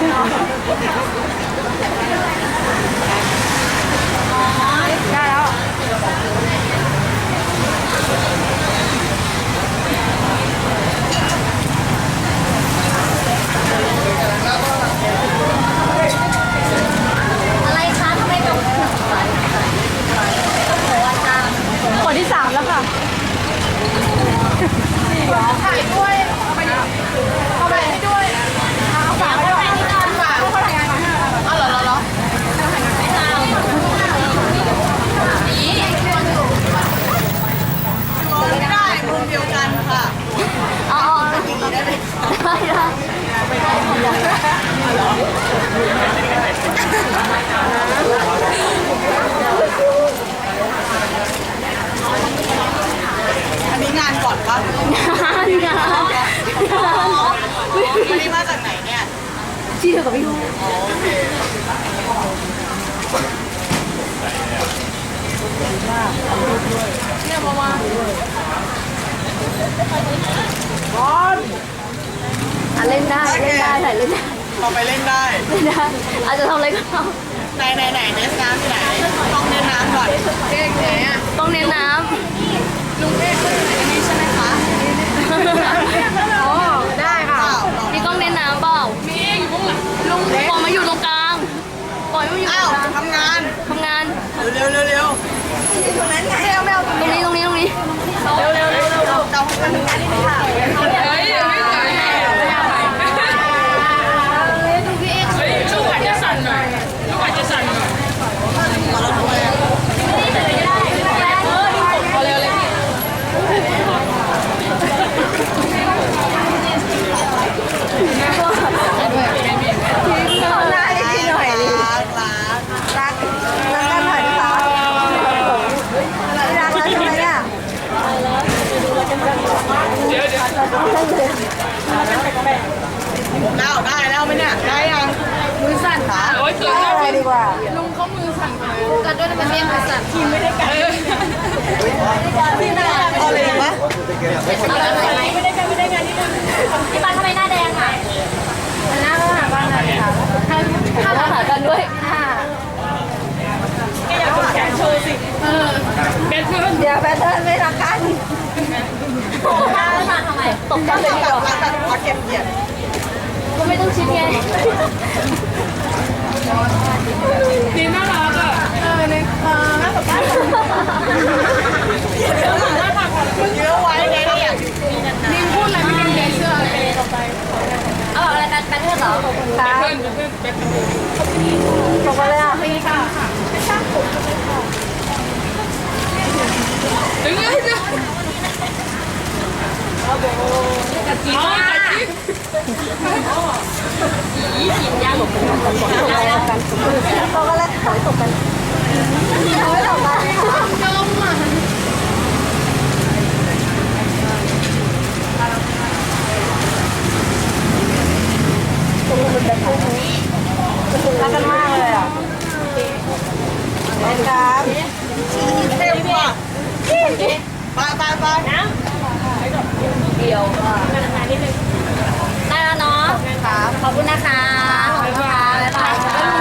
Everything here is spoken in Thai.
ได้แล้ว อะไรคะทำไมกับโอ้อาจารย์คนที่สามแล้วค่ะ ถ่ายด้วยเอาไปดิเอาไปให้ด้วย เอาฝากไว้ด้วยนี่ก่อน ฝากเขาถ่ายงานมาให้เอาเหรอเหรอเหรอ ไม่ตามนี่ ไม่ได้มุมเดียวกันค่ะ อ๋อ อย่างนี้ได้ไหม ได้ได้ อันนี้งานก่อนปะ งานงาน วันนี้มาจากไหนเนี่ย ที่เดียวกับพี่ลูกเนี่ยมามาอะเล่นได้เล่นได้ถ่ายเล่นได้เราไปเล่นได้ เล่นได้อาจจะทำอะไรก็ทไหนไหนไหนเนสน้ำที่ไหน ต้องเน้นน้ำก่อนเก๊กไหนอะำต้องเน้นน้ำ ลุงเอ๊ ตรงนั้นไงเอาไม่เอาตรงนี้ตรงนี้ตรงนี้ เร็วเร็วเร็วเร็วเจ้าทำงานที่ไหนค่ะ เฮ้ยไม่เคยให้ลูกอาจจะสั่นหน่อยลูกอาจจะสั่นหน่อย ขอเราด้วย พอเร็วเลยพี่ ล้างล้างล้าง รักรักกันหน่อยนะคะรักแล้วใช่ไหมเนี่ย เดี๋ยวเดี๋ยว แล้วได้แล้วไหมเนี่ยได้ยังมือสั่นขาโอ้ยเกินแล้วดีกว่าลุงเขามือสั่นกันด้วยมันเรียนภาษาเออเอาเลยปะพี่บ้านทำไมหน้าแดงอะหน้าก็หาบ้านไหนค่ะถ้าหากันด้วยแบทเทิลเดี๋ยวแพทเทิร์นไม่รักกัน ตบหน้าแล้วมาทำไมตบกันเลยดีแบบกว่าร้านแบบขอเก็บเกียรติก็ไม่ต้องชิดไงดีน่ารักอะเยอะไว้ไงเนี่ยนิมพูดอะไรไม่เป็นเชื่ออะไรเอาอะไรกันกันเถอะเหรอค่ะเพื่อนเพื่อนแบทเทิลบอกมาเลยอะ ถึงเลยจ้ะ กัดจีอ๋อกัดจีบอกมาเลยขอให้ตกกันขอ